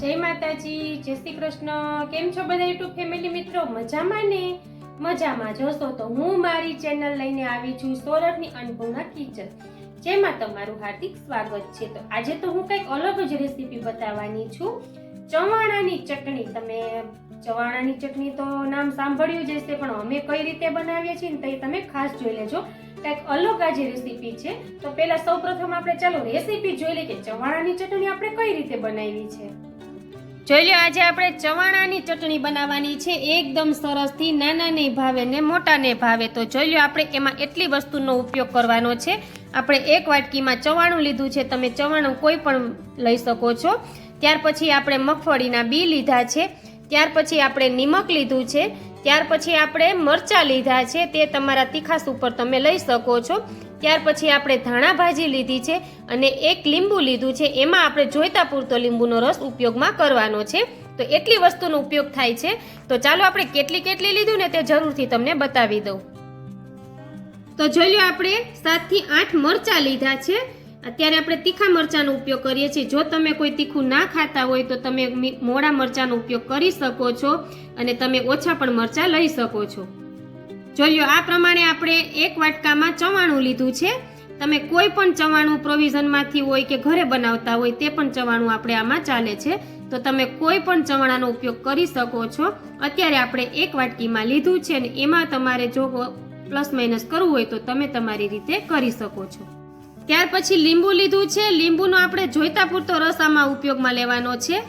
જય માતાજી, જય શ્રી કૃષ્ણ. કેમ છો બધા યુટ્યુબ ફેમિલી મિત્રો? મજામાં ને? મજામાં. જોશો તો હું મારી ચેનલ લઈને આવી છું સોરઠની અન્નપૂર્ણા કિચન. જેમાં તમારું હાર્દિક સ્વાગત છે. તો આજે તો હું કંઈક અલગ જ રેસીપી બતાવવાની છું. ચવાણાની ચટણી. તમે ચવાણાની ચટણી તો નામ સાંભળ્યું જ હશે, પણ અમે કઈ રીતે બનાવીએ છીએ ને તે તમે ખાસ જોઈ લેજો. કંઈક અલગ આજે રેસીપી છે. તો પહેલાં સૌપ્રથમ આપણે ચાલો રેસીપી જોઈ લઈએ કે ચવાણાની ચટણી આપણે કઈ રીતે બનાવી છે. જોઈ લો, આજે આપણે ચવાણાની ચટણી બનાવવાની છે. એકદમ સરસથી નાના નહીં ભાવે ને મોટા ને ભાવે. તો જોઈ લો, આપણે એમાં એટલી વસ્તુનો ઉપયોગ કરવાનો છે. આપણે એક વાટકીમાં ચવાણું લીધું છે. તમે ચવાણું કોઈ પણ લઈ શકો છો. ત્યાર પછી આપણે મગફળીના બી લીધા છે. ત્યાર પછી આપણે નિમક લીધું છે. ત્યાર પછી આપણે મરચાં લીધા છે. તે તમારા તીખાસ ઉપર તમે લઈ શકો છો. ત્યાર પછી આપણે ધાણા ભાજી લીધી છે અને એક લીંબુ લીધું છે. એમાં આપણે જોઈતા પૂરતો લીંબુનો રસ ઉપયોગમાં કરવાનો છે. તો એટલી વસ્તુનો ઉપયોગ થાય છે. તો ચાલો આપણે કેટલી કેટલી લીધું ને તે જરૂરથી તમને બતાવી દઉં. તો જોઈ લો આપણે સાતથી આઠ મરચાં લીધા છે. અત્યારે આપણે તીખા મરચાંનો ઉપયોગ કરીએ છીએ. જો તમે કોઈ તીખું ના ખાતા હોય તો તમે મોડા મરચાંનો ઉપયોગ કરી શકો છો અને તમે ઓછા પણ મરચાં લઈ શકો છો. જોઈ લો આ પ્રમાણે આપણે એક વાટકામાં ચવાણું લીધું છે. તમે કોઈ પણ ચવાણું પ્રોવિઝનમાંથી હોય કે ઘરે બનાવતા હોય તે પણ ચવાણું આપણે આમાં ચાલે છે. તો તમે કોઈ પણ ચવાણાનો ઉપયોગ કરી શકો છો. અત્યારે આપણે એક વાટકીમાં લીધું છે ને એમાં તમારે જો પ્લસ માઇનસ કરવું હોય તો તમે તમારી રીતે કરી શકો છો. ત્યાર પછી લીંબુ લીધું છે. લીંબુનો આપણે જોઈતા પૂરતો રસ આમાં ઉપયોગમાં લેવાનો છે.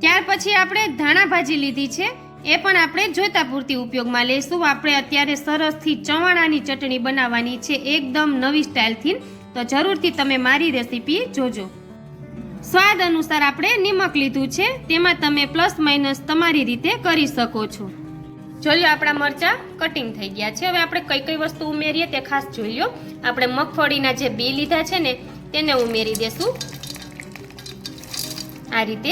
ત્યાર પછી આપણે ધાણા ભાજી લીધી છે. એ પણ આપણે જોઈતા પૂરતી ઉપયોગમાં લઈશું આપણે અત્યારે સરસથી ચવાણાની ચટણી બનાવવાની છે. એકદમ નવી સ્ટાઇલથી. તો જરૂરથી તમે મારી રેસીપી જોજો. સ્વાદ અનુસાર આપણે નિમક લીધું છે. તેમાં તમે પ્લસ માઇનસ તમારી રીતે કરી શકો છો. જોઈ આપણા મરચા કટિંગ થઈ ગયા છે. હવે આપણે કઈ કઈ વસ્તુ ઉમેરીએ તે ખાસ જોઈ લો. આપણે મગફળીના જે બી લીધા છે ને, તેને ઉમેરી દેશું. આ રીતે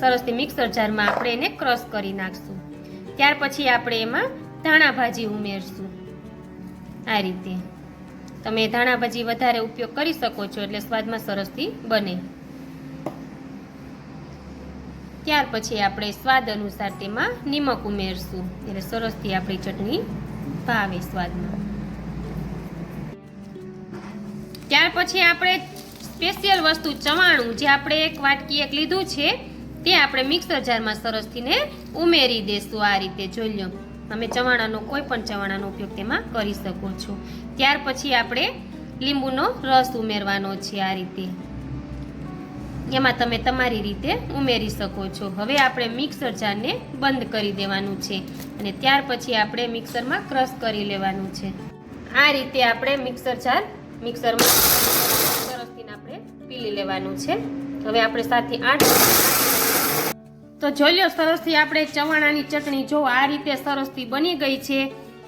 સરસથી મિક્સર જારમાં આપણે એને ક્રશ કરી નાખશું. ત્યાર પછી આપણે એમાં ધાણા ભાજી ઉમેરશું. આ રીતે. તમે ધાણા ભાજી વધારે ઉપયોગ કરી શકો છો એટલે સ્વાદમાં સરસથી બને. ત્યાર પછી આપણે સ્વાદ અનુસાર તેમાં નિમક ઉમેરશું. એટલે સરસથી આપણી ચટણી ભાવે સ્વાદમાં. ત્યાર પછી આપણે સ્પેશિયલ વસ્તુ ચવાણું, જે આપણે એક વાટકી એક લીધું છે તે આપણે મિક્સર જારમાં સરસથી ને ઉમેરી દેશું આ રીતે, જોઈ લો. તમે ચવાણાનો કોઈ પણ ચવાણાનો ઉપયોગ તેમાં કરી શકો છો. ત્યાર પછી આપણે લીંબુનો રસ ઉમેરવાનો છે આ રીતે. એમાં તમે તમારી રીતે ઉમેરી શકો છો. હવે આપણે મિક્સર જારને બંધ કરી દેવાનું છે અને ત્યાર પછી આપણે મિક્સરમાં ક્રશ કરી લેવાનું છે. આ રીતે આપણે મિક્સર જાર, મિક્સરમાં સરસથી આપણે પીલી લેવાનું છે. હવે આપણે સાતથી આઠ તો જોઈ લો, સરસથી આપણે ચવાણાની ચટણી જો આ રીતે સરસથી બની ગઈ છે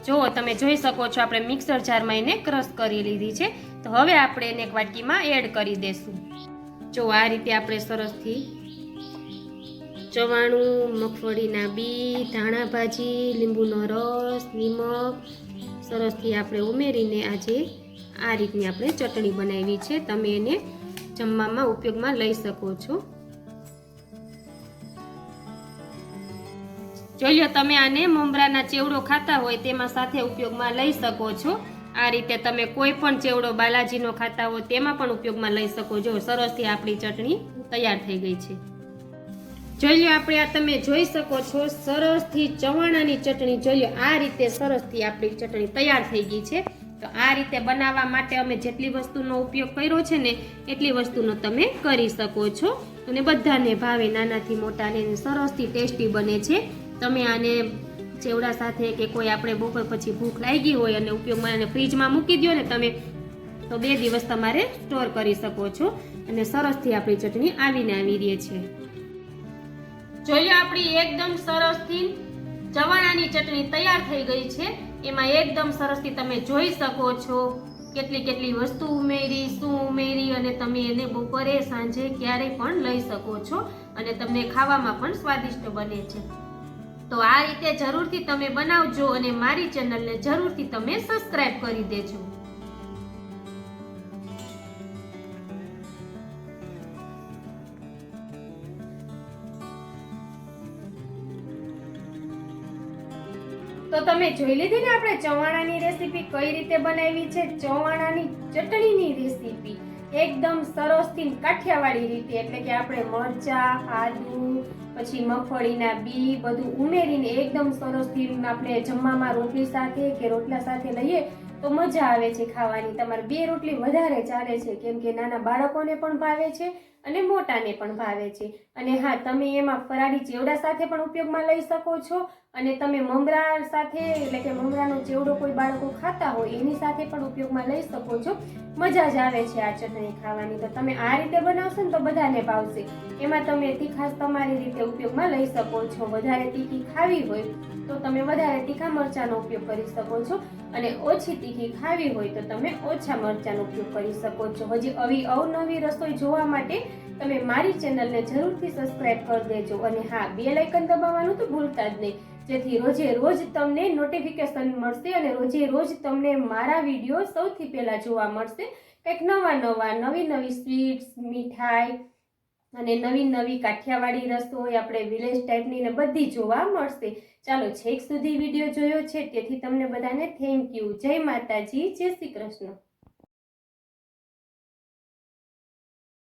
જો તમે જોઈ શકો છો, આપણે મિક્સર જારમાં એને ક્રશ કરી લીધી છે. તો હવે આપણે એને એક વાટકીમાં એડ કરી દેશું. જો આ રીતે આપણે સરસથી ચવાણું, મગફળીના બી ધાણા ભાજી, લીંબુનો રસ, નિમક સરસથી આપણે ઉમેરીને આજે આ રીતની આપણે ચટણી બનાવી છે. તમે એને જમવામાં ઉપયોગમાં લઈ શકો છો. જોઈ તમે આને મમરાના ચેવડો ખાતા હોય તેમાં સાથે ઉપયોગમાં લઈ શકો છો. આ રીતે તમે કોઈ પણ ચેવડો બાલાજીનો ખાતા હોય તેમાં પણ ઉપયોગમાં લઈ શકો છો. સરસથી આપણી ચટણી તૈયાર થઈ ગઈ છે. જોઈ આપણે આ તમે જોઈ શકો છો સરસથી ચવાણાની ચટણી જોઈ આ રીતે સરસથી આપણી ચટણી તૈયાર થઈ ગઈ છે. તો આ રીતે બનાવવા માટે અમે જેટલી વસ્તુનો ઉપયોગ કર્યો છે ને, એટલી વસ્તુનો તમે કરી શકો છો. અને બધાને ભાવે, નાનાથી મોટાને સરસથી ટેસ્ટી બને છે. તમે આને ચેવડા સાથે કે કોઈ આપણે બપોર પછી ભૂખ લાગી હોય અને ઉપયોગમાં અને ફ્રીજમાં મૂકી દો ને તમે, તો બે દિવસ તમારે સ્ટોર કરી શકો છો. અને સરસથી આપણી ચટણી આવીને આવી રહી છે. જોઈએ આપણી એકદમ સરસથી ચવાણાની ચટણી તૈયાર થઈ ગઈ છે. એમાં એકદમ સરસથી તમે જોઈ શકો છો કેટલી કેટલી વસ્તુ ઉમેરી, શું ઉમેરી અને તમે એને બપોરે, સાંજે ક્યારેય પણ લઈ શકો છો. અને તમને ખાવામાં પણ સ્વાદિષ્ટ બને છે. તો આ રીતે જરૂરથી તમે બનાવજો અને મારી ચેનલને જરૂરથી તમે સબસ્ક્રાઇબ કરી દેજો. તો તમે જોઈ લીધી ને આપણે ચવાણાની રેસીપી કઈ રીતે બનાવી છે? ચવાણાની ચટણીની એકદમ સરસથી કાઠિયાવાડી રીતે, એટલે કે આપણે મરચા, આદુ, પછી મગફળીના બી બધું ઉમેરીને એકદમ સરસથી આપણે જમવામાં રોટલી સાથે કે રોટલા સાથે લઈએ તો મજા આવે છે ખાવાની. તમારે બે રોટલી વધારે ચાલે છે, કેમ કે નાના બાળકોને પણ ભાવે છે અને મોટાને પણ ભાવે છે. અને હા, તમે એમાં ફરાળી ચેવડા સાથે પણ ઉપયોગમાં લઈ શકો છો. અને તમે મમરા સાથે, એટલે કે મમરાનો ચેવડો કોઈ બાળકો ખાતા હોય, એની સાથે પણ ઉપયોગમાં લઈ શકો છો. મજા જ આવે છે આ ચટણી ખાવાની. તો તમે આ રીતે બનાવશો ને તો બધાને ભાવશે. એમાં તમે તીખાશ તમારી રીતે ઉપયોગમાં લઈ શકો છો. વધારે તીખી ખાવી હોય તો તમે વધારે તીખા મરચાંનો ઉપયોગ કરી શકો છો. અને ઓછી તીખી ખાવી હોય તો તમે ઓછા મરચાંનો ઉપયોગ કરી શકો છો. હજી આવી અવનવી રસોઈ જોવા માટે તમે મારી ચેનલને જરૂરથી સબસ્ક્રાઇબ કરી દેજો. અને હા બે લાઇકન દબાવવાનું તો ભૂલતા જ નહીં. જેથી રોજે રોજ તમને નોટિફિકેશન મળશે અને રોજે રોજ તમને મારા વીડિયો સૌથી પહેલાં જોવા મળશે. કંઈક નવા નવા, નવી નવી સ્વીટ્સ મીઠાઈ અને નવી નવી કાઠિયાવાડી રસોઈ આપણે વિલેજ ટાઈપની ને બધી જોવા મળશે. ચાલો છેક સુધી વીડિયો જોયો છે. તેથી તમને બધાને થેન્ક યુ જય માતાજી. જય શ્રી કૃષ્ણ.